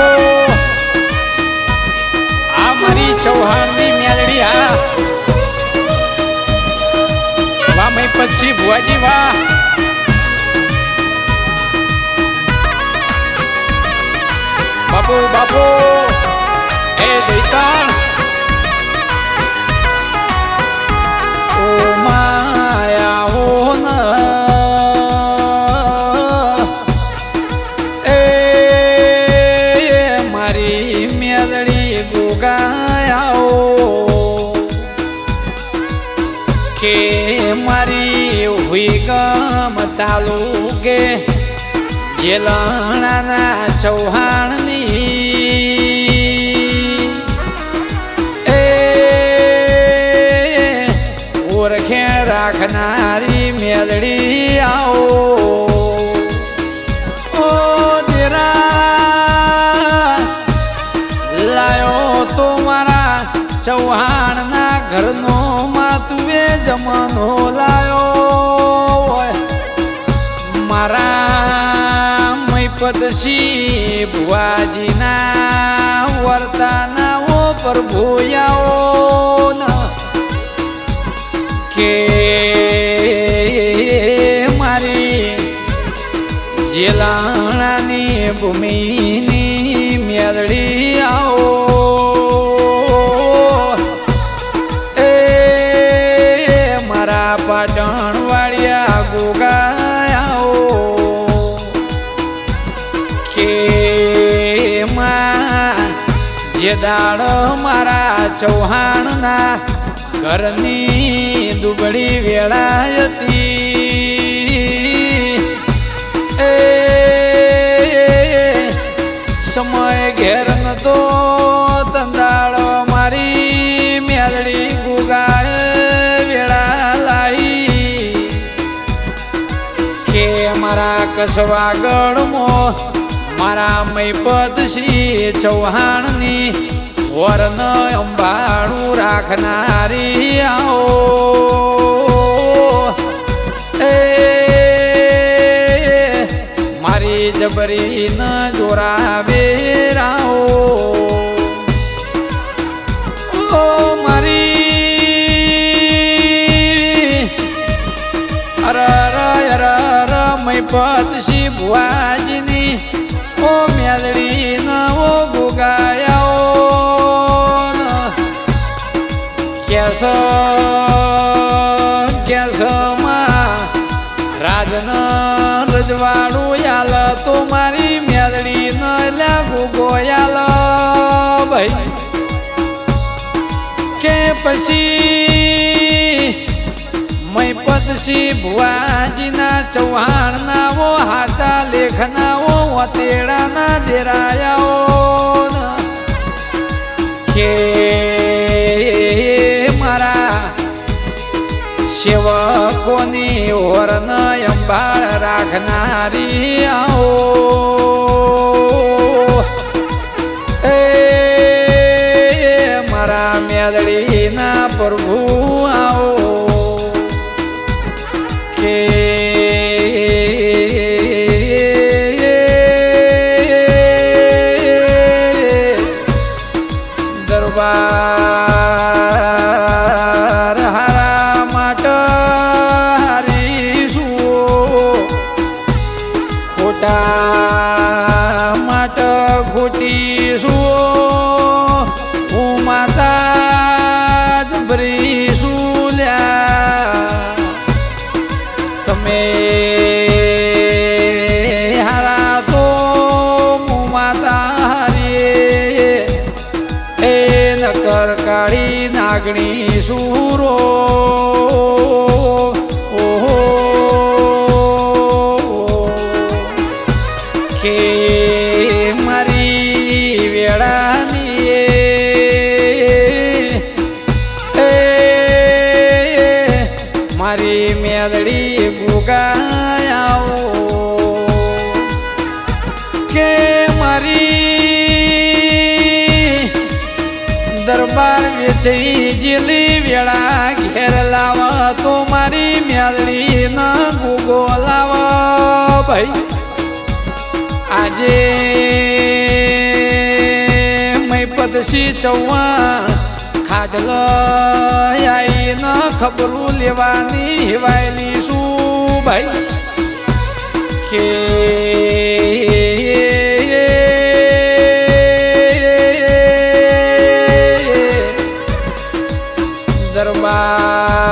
બાપુ આ મારી ચૌહાણની મેલડી હા વાહ મય પછી ભુવાજી વાહ. બાપુ બાપુ, એ દૈતાણ જેલણાના ચૌહાણની. એ ઓરખે રાખનારી મેલડી આવો. ઓ દેરા, લાયો તો મારા ચૌહાણના ઘરનો માતુએ જમનો લાયો. મૈપતસી ભુવાજીના વર્તાના ઓ પ્રભુ આવો ન કે મારી જેલાણાની ભૂમિની દાડ મારા ચૌહાણના ઘરની દુબળી વેળા હતી એ સમય ઘેર નતો તંદાળો મારી મેળડી ગુગાય વેળા લાઈ. કે મારા કસવાગઢમો મારા મૈપદ શ્રી ચૌહાણની વરન અંબાડું રાખનારી આવો. એ મારી જબરી ન જોરાવે રાઓ. ઓ મારી ઓ મેલડી ન ઓ ગોગાયાઓ કેસ કેસમાં રાજન રજવાડું તો મારી મેલડી ન ભાઈ કે પછી મૈપતસિંહ ભુવાજીના ચૌહાણના વો હાચા લેખના વો વતેડાના ડેરાયાઓ કે મારા સેવકોની ઓરન અંબાળ રાખનારી આવો એ મારા મેદડીના પ્રભુ આવો દરબાર વેચી જેલી વેળા ઘેર લાવ, તો મારી મ્યાદડી ન ગુગો લાવ ભાઈ. આજે મૈપતસી ચૌહાણ ખાડલ આઈ ન ખબરું લેવાની હિવાયેલી શું ભાઈ કે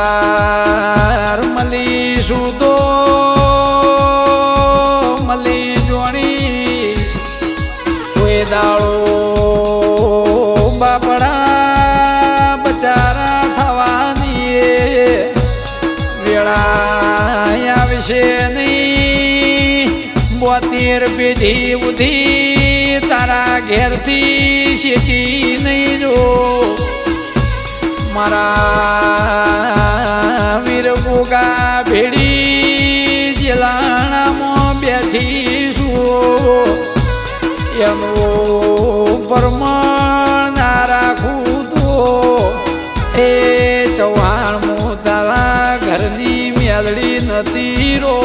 દરબાર મલી સુદો મલી જોણી. કોઈ દાળો બાપડા બોતેર ઉધી તારા ઘેરથી શેકી નહીં જો. મારા વીર ગોગા ભેડી જેલાણામાં બેઠી છું એનું પ્રમાણ ના રાખું તો. એ ચૌહાણ તારા ઘરની મેળડી નથી રો.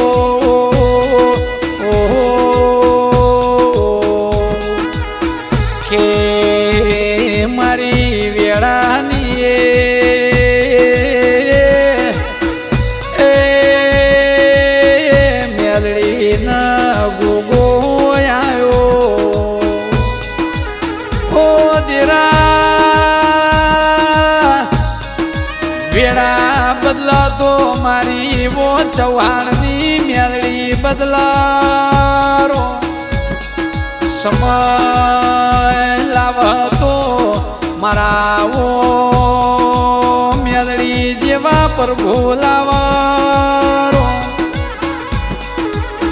મારી વો ચૌહાણની મેલડી બદલારો. સમય લાવતો મારા ઓ મેલડી જેવા પ્રભુ લાવારો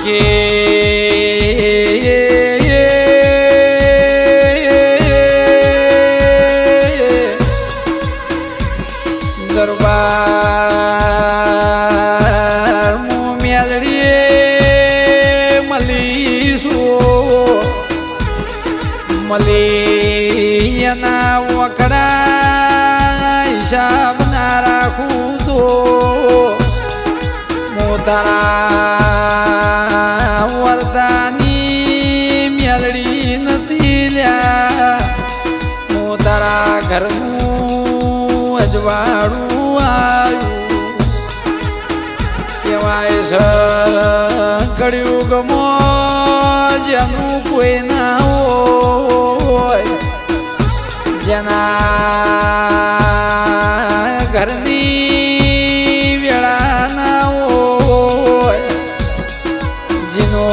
કે મળી એના વખડા હિસાબ ના રાખું તો મોતારા વરદાની મેલડી નથી લ્યા મોતારા તારા ઘરનું અજવાળું આવ્યું કહેવાય છે કળિયુગ ગમો જેનું કોઈ ના હોય. જેના ઘરની વેળા ના હોય. જેનો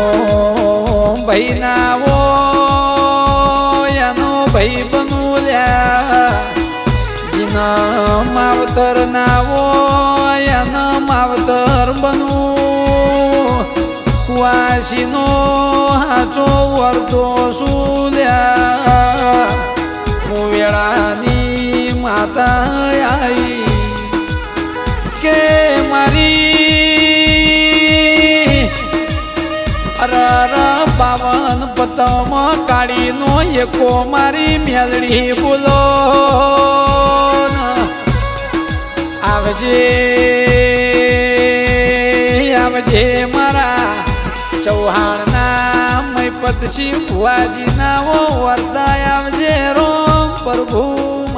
ભાઈ ના હોય, એનો ભાઈ બનવું લ્યા. જેના માવતર ના બનવું કુવાસીનો હાચો વર્તો સુલ્યા. હું વેળાની માતા આવી કે મારી? અરર પાવન પતમ કાળીનો એકો મારી મેલડી બોલો આવજે. આવજે મારા ચૌહાણના પતશી ભુવાજીના ઓ વરદાય આવજે રોમ પ્રભુ.